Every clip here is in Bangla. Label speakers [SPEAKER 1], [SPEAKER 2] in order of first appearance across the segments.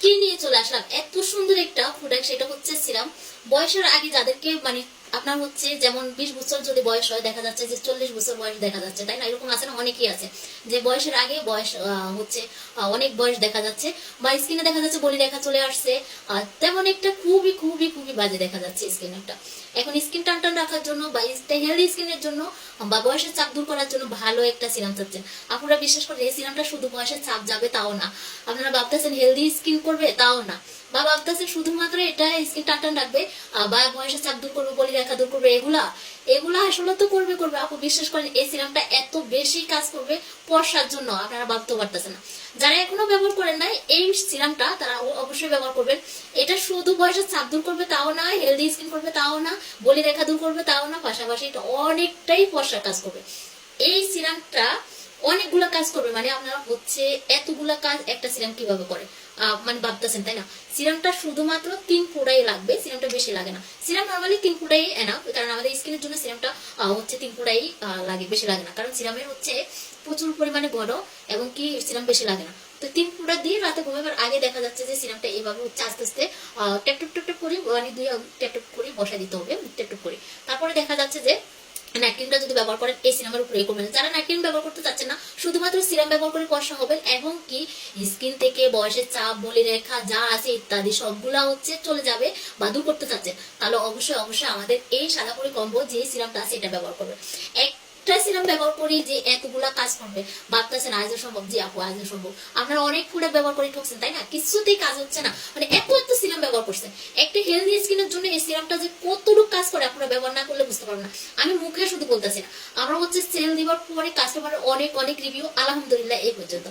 [SPEAKER 1] কি নিয়ে চলে আসলাম। এত সুন্দর একটা প্রোডাক্ট সেটা হচ্ছে সিরাম বয়সের আগে যাদেরকে মানে আপনার হচ্ছে যেমন বিশ বছর যদি বয়স হয়, দেখা যাচ্ছে যে চল্লিশ বছর বয়স দেখা যাচ্ছে, তাই না? এরকম আছে না? অনেকেই আছে। যে বয়সের আগে বয়স হচ্ছে অনেক বয়স দেখা যাচ্ছে বা স্কিনে দেখা যাচ্ছে বলি রেখা চলে আসছে তেমন একটা খুবই খুবই খুবই বাজে দেখা যাচ্ছে স্কিন একটা। এখন স্কিন টান টান রাখার জন্য বা হেলদি স্কিনের জন্য বা বয়সের চাপ দূর করার জন্য ভালো একটা সিরাম চাচ্ছেন। আপনারা বিশ্বাস করে এই সিরামটা শুধু বয়সের চাপ যাবে তাও না। আপনারা ভাবতেছেন হেলদি স্কিন করবে তাও না। বা ভাবতেছেন শুধুমাত্র এটা স্কিন টান টান রাখবে বা বয়সের চাপ দূর করবে বলি রেখা দূর করবে এগুলা? এগুলা আসলে তো করবে করবে। আপু, বিশ্বাস করেন, এই সিরামটা এত বেশি কাজ করবে পর্সার জন্য, আপনারা ভাবতেও পারতেছেন না। যারা এখনও ব্যবহার করেন নাই, এই সিরামটা তারা অবশ্যই ব্যবহার করবেন। এটা শুধু বয়সের চাপ দূর করবে তাও না হেলদি স্কিন করবে তাও না, বলি রেখা দূর করবে তাও না, পাশাপাশি এটা অনেকটাই পর্সার কাজ করবে। এই সিরামটা অনেকগুলো কাজ করবে মানে আপনারা হচ্ছে এতগুলা কাজ একটা সিরাম কীভাবে করে? মানে ভাবতেছেন, তাই না? সিরামটা শুধুমাত্র তিন ফুটাই লাগবে, সিরামটা বেশি লাগে না। সিরাম নর্মালি তিন ফুটাই এনা কারণ আমাদের স্কিনের জন্য সিরামটা হচ্ছে তিন ফুটাই লাগে, বেশি লাগে না। কারণ সিরামের হচ্ছে প্রচুর পরিমাণে বড় এবং কি সিরাম বেশি লাগে না। তো তিন ফুটা দিয়ে রাতে ঘুমাবার আগে দেখা যাচ্ছে যে সিরামটা এইভাবে হচ্ছে আস্তে আস্তে ট্যাপ ট্যাপ ট্যাপ ট্যাপ করে মানে দুই ট্যাপ ট্যাপ করে বসা দিতে হবে, ট্যাপ ট্যাপ করে। তারপরে দেখা যাচ্ছে যে নাইট যদি ব্যবহার করেন, এই সিরামের উপরে করবেন। যারা নাইট ব্যবহার করতে চাচ্ছেন না, শুধুমাত্র সিরাম ব্যবহার করে কষা হবেন এবং কি স্কিন থেকে বয়সের চাপ, বলি রেখা, যা আছে ইত্যাদি, সবগুলা হচ্ছে চলে যাবে বা দূর করতে চাচ্ছেন, তাহলে অবশ্যই অবশ্যই আমাদের এই সাদা করে কম্বো যে সিরামটা আছে, এটা ব্যবহার করবেন। একটা সিরাম ব্যবহার করি যে এতগুলা কাজ করবে ভাবতেছেন আজ সম্ভব? জি আপু, আজ সম্ভব। আপনারা অনেক প্রোডাক্ট ব্যবহার করে ঠকছেন, তাই না? কিছুতেই কাজ হচ্ছে না। মানে এত এত সিরাম ব্যবহার করছেন। একটা হেলদি স্কিনের জন্য এই সিরামটা যে কতটুকু কাজ করে আপনারা ব্যবহার না করলে বুঝতে পারবেন না। আমি মুখে শুধু বলতেছি না। আমরা হচ্ছে সেল দিবার পরে কাস্টমারের অনেক অনেক রিভিউ আলহামদুলিল্লাহ, এই পর্যন্ত।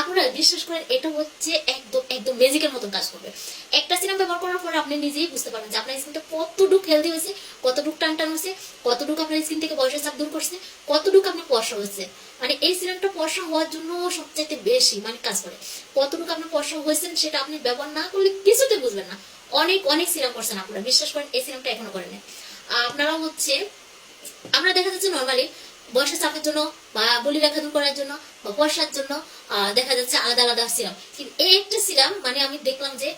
[SPEAKER 1] আপনারা বিশ্বাস করেন, এটা হচ্ছে একদম একদম ম্যাজিকের মতন কাজ করবে। একটা সিরাম ব্যবহার করার পরে আপনি নিজেই বুঝতে পারবেন যে আপনার স্কিনটা কতটুকু হেলদি হয়েছে, কতটুকু টান টান হয়েছে, কতটুকু আপনার স্কিন থেকে বয়সের চাপ দূর করছে, কতটুকু আপনি পয়সা হয়েছে। মানে এই সিরামটা পয়সা হওয়ার জন্য সবচাইতে বেশি মানে কাজ করে। কতটুকু আপনি পয়সা হয়েছেন সেটা আপনি ব্যবহার না করলে কিছুতে বুঝবেন না। অনেক অনেক সিরাম করছেন আপনারা, বিশ্বাস করেন, এই সিরামটা এখনও করেন আপনারা হচ্ছে, আমরা দেখা যাচ্ছে নর্মালি বয়সের চাপের জন্য বা বলি রেখা দূর করার জন্য বা বর্ষার জন্য দেখা যাচ্ছে আলাদা আলাদা সিরাম কিন্তু এই একটা সিরাম মানে আমি দেখলাম যে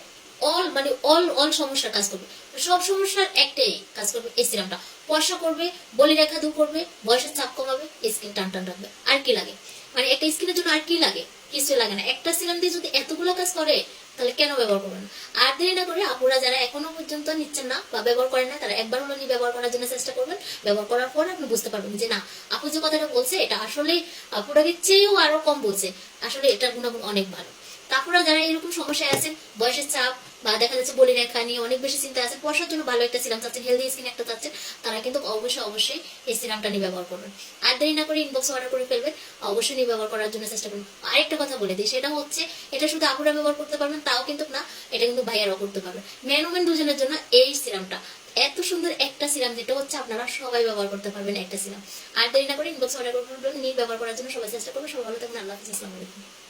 [SPEAKER 1] অল মানে অল অল সমস্যার কাজ করবে। সব সমস্যার একটাই কাজ করবে এই সিরামটা পয়সা করবে, বলি রেখা দূর করবে, বয়সের চাপ কমাবে স্কিন টান টান রাখবে আর কি লাগে? মানে একটা স্কিনের জন্য আর কি লাগে? কিছু লাগে না। একটা সিরাম দিয়ে যদি এতগুলো কাজ করে, তাহলে কেন ব্যবহার করবেন? আর দেরি না করে আপুরা যারা এখনও পর্যন্ত নিচ্ছেন না বা ব্যবহার করেন না, তারা একবার হলো নিয়ে ব্যবহার করার জন্য চেষ্টা করবেন। ব্যবহার করার পর আপনি বুঝতে পারবেন যে, না, আপু যে কথাটা বলছে, এটা আসলে প্রোডাক্টের চেয়েও আরও কম বলছে। আসলে এটার গুণাগুণ অনেক ভালো। তারপরে যারা এরকম সমস্যায় আছেন, বয়সের চাপ বা দেখা যাচ্ছে বলি রেখা নিয়ে অনেক বেশি চিন্তা আছে। পয়সার জন্য ভালো একটা সিরাম চাচ্ছেন হেলদি স্কিন একটা চাচ্ছেন তারা কিন্তু অবশ্যই অবশ্যই এই সিরামটা নিয়ে ব্যবহার করবেন। আর দেরি না করে ইনবক্স অর্ডার করে ফেলবেন, অবশ্যই নিয়ে ব্যবহার করার জন্য চেষ্টা করুন আরেকটা কথা বলে দিই, সেটা হচ্ছে, এটা শুধু আপুরা ব্যবহার করতে পারবেন, তাও কিন্তু না, এটা কিন্তু ভাইয়ারাও করতে পারবেন ম্যান ওমেন দুজনের জন্য এই সিরামটা এত সুন্দর একটা সিরাম যেটা হচ্ছে আপনারা সবাই ব্যবহার করতে পারবেন একটা সিরাম আর দেরি না করে ইনবক্স অর্ডার করে ফেলবেন, নিয়ে ব্যবহার করার জন্য সবাই চেষ্টা করবেন। সবাই ভালো থাকবেন, আল্লাহ হাফিজ, আসসালামু আলাইকুম।